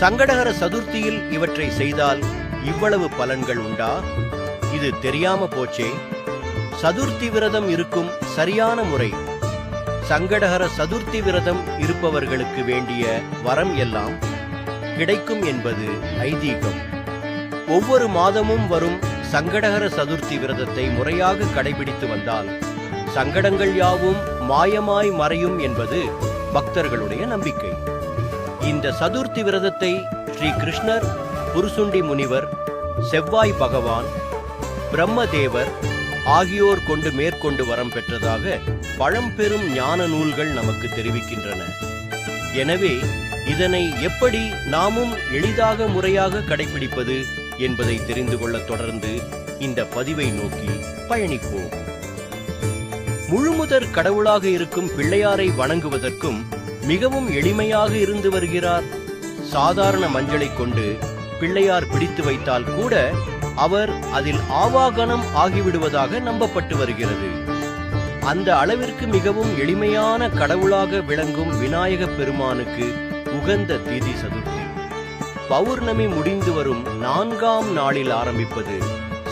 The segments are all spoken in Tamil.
சங்கடகர சதுர்த்தியில் இவற்றை செய்தால் இவ்வளவு பலன்கள் உண்டா? இது தெரியாம போச்சே. சதுர்த்தி விரதம் இருக்கும் சரியான முறை. சங்கடகர சதுர்த்தி விரதம் இருப்பவர்களுக்கு வேண்டிய வரம் எல்லாம் கிடைக்கும் என்பது ஐதீகம். ஒவ்வொரு மாதமும் வரும் சங்கடகர சதுர்த்தி விரதத்தை முறையாக கடைபிடித்து வந்தால் சங்கடங்கள் யாவும் மாயமாய் மறையும் என்பது பக்தர்களுடைய நம்பிக்கை. இந்த சதுர்த்தி விரதத்தை ஸ்ரீ கிருஷ்ணர் புருசுண்டி முனிவர் செவ்வாய் பகவான் பிரம்மதேவர் ஆகியோர் கொண்டு மேற்கொண்டு வரம் பெற்றதாக பழம்பெரும் ஞான நூல்கள் நமக்கு தெரிவிக்கின்றன. எனவே இதனை எப்படி நாமும் எளிதாக முறையாக கடைபிடிப்பது என்பதை தெரிந்து கொள்ள தொடர்ந்து இந்த பதிவை நோக்கி பயணிப்போம். முழுமுதற் கடவுளாக இருக்கும் பிள்ளையாரை வணங்குவதற்கும் மிகவும் எளிமையாக இருந்து வருகிறார். சாதாரண மஞ்சளை கொண்டு பிள்ளையார் பிடித்து வைத்தால் கூட அவர் அதில் ஆவாகனம் ஆகிவிடுவதாக நம்பப்பட்டு வருகிறது. அந்த அளவிற்கு மிகவும் எளிமையான கடவுளாக விளங்கும் விநாயக பெருமானுக்கு உகந்த திதி சதுர்த்தி. பௌர்ணமி முடிந்து வரும் நான்காம் நாளில் ஆரம்பிப்பது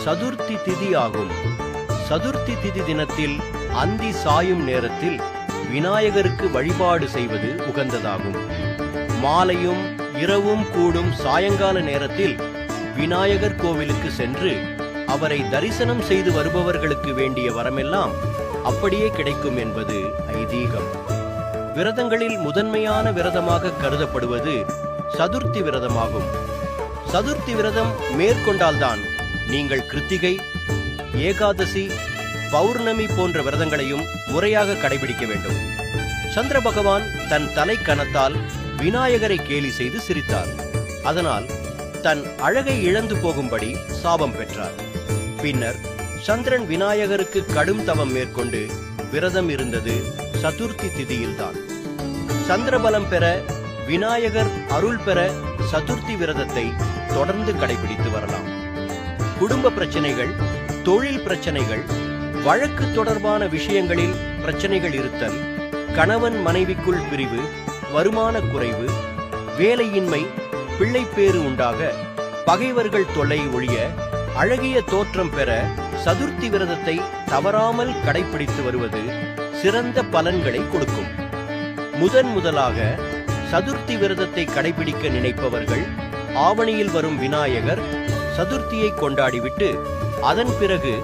சதுர்த்தி திதி ஆகும் சதுர்த்தி திதி தினத்தில் அந்தி சாயும் நேரத்தில் விநாயகருக்கு வழிபாடு செய்வது உகந்ததாகும். மாலையும் இரவும் கூடும் சாயங்கால நேரத்தில் விநாயகர் கோவிலுக்கு சென்று அவரை தரிசனம் செய்து வருபவர்களுக்கு வேண்டிய வரமெல்லாம் அப்படியே கிடைக்கும் என்பது ஐதீகம். விரதங்களில் முதன்மையான விரதமாக கருதப்படுவது சதுர்த்தி விரதமாகும். சதுர்த்தி விரதம் மேற்கொண்டால்தான் நீங்கள் கிருத்திகை ஏகாதசி பௌர்ணமி போன்ற விரதங்களையும் முறையாக கடைபிடிக்க வேண்டும். சந்திர பகவான் தன் தலை கணத்தால் விநாயகரை கேலி செய்து சிரித்தார். அதனால் தன் அழகை இழந்து போகும்படி சாபம் பெற்றார். பின்னர் சந்திரன் விநாயகருக்கு கடும் தவம் மேற்கொண்டு விரதம் இருந்தது சதுர்த்தி திதியில்தான். சந்திரபலம் பெற விநாயகர் அருள் பெற சதுர்த்தி விரதத்தை தொடர்ந்து கடைபிடித்து வரலாம். குடும்ப பிரச்சனைகள் தொழில் பிரச்சனைகள் வழக்கு தொடர்பான விஷயங்களில் பிரச்சனைகள் இருத்தல் கணவன் மனைவிக்குள் பிரிவு வருமான குறைவு வேலையின்மை பிள்ளைப்பேறு உண்டாக பகைவர்கள் தொல்லை ஒழிய அழகிய தோற்றம் பெற சதுர்த்தி விரதத்தை தவறாமல் கடைபிடித்து வருவது சிறந்த பலன்களை கொடுக்கும். முதன் முதலாக சதுர்த்தி விரதத்தை கடைபிடிக்க நினைப்பவர்கள் ஆவணியில் வரும் விநாயகர் சதுர்த்தியை கொண்டாடிவிட்டு அதன் பிறகு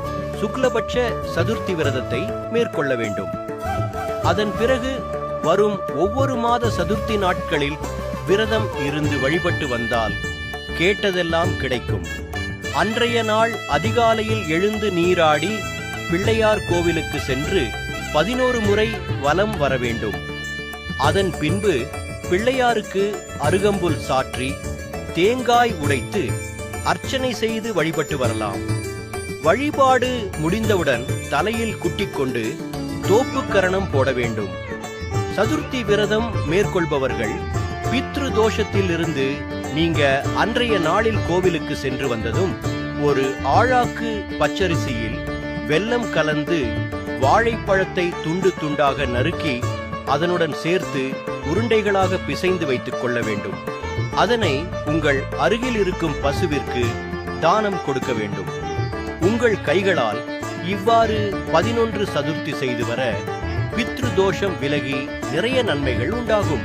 சுக்லபட்ச சதுர்த்தி விரதத்தை மேற்கொள்ள வேண்டும். அதன் பிறகு வரும் ஒவ்வொரு மாத சதுர்த்தி நாட்களில் விரதம் இருந்து வழிபட்டு வந்தால் கேட்டதெல்லாம் கிடைக்கும். அன்றைய நாள் அதிகாலையில் எழுந்து நீராடி பிள்ளையார் கோவிலுக்கு சென்று பதினோரு முறை வலம் வர வேண்டும். அதன் பின்பு பிள்ளையாருக்கு அருகம்புல் சாற்றி தேங்காய் உடைத்து அர்ச்சனை செய்து வழிபட்டு வரலாம். வழிபாடு முடிந்தவுடன் தலையில் குட்டிக்கொண்டு தோப்புக்கரணம் போட வேண்டும். சதுர்த்தி விரதம் மேற்கொள்பவர்கள் பித்ரு தோஷத்திலிருந்து நீங்க அன்றைய நாளில் கோவிலுக்கு சென்று வந்ததும் ஒரு ஆழாக்கு பச்சரிசியில் வெல்லம் கலந்து வாழைப்பழத்தை துண்டு துண்டாக நறுக்கி அதனுடன் சேர்த்து உருண்டைகளாக பிசைந்து வைத்துக் கொள்ள வேண்டும். அதனை உங்கள் அருகில் இருக்கும் பசுவிற்கு தானம் கொடுக்க வேண்டும். உங்கள் கைகளால் இவ்வாறு பதினொன்று சதுர்த்தி செய்து வர பித்ரு தோஷம் விலகி நிறைய நன்மைகள் உண்டாகும்.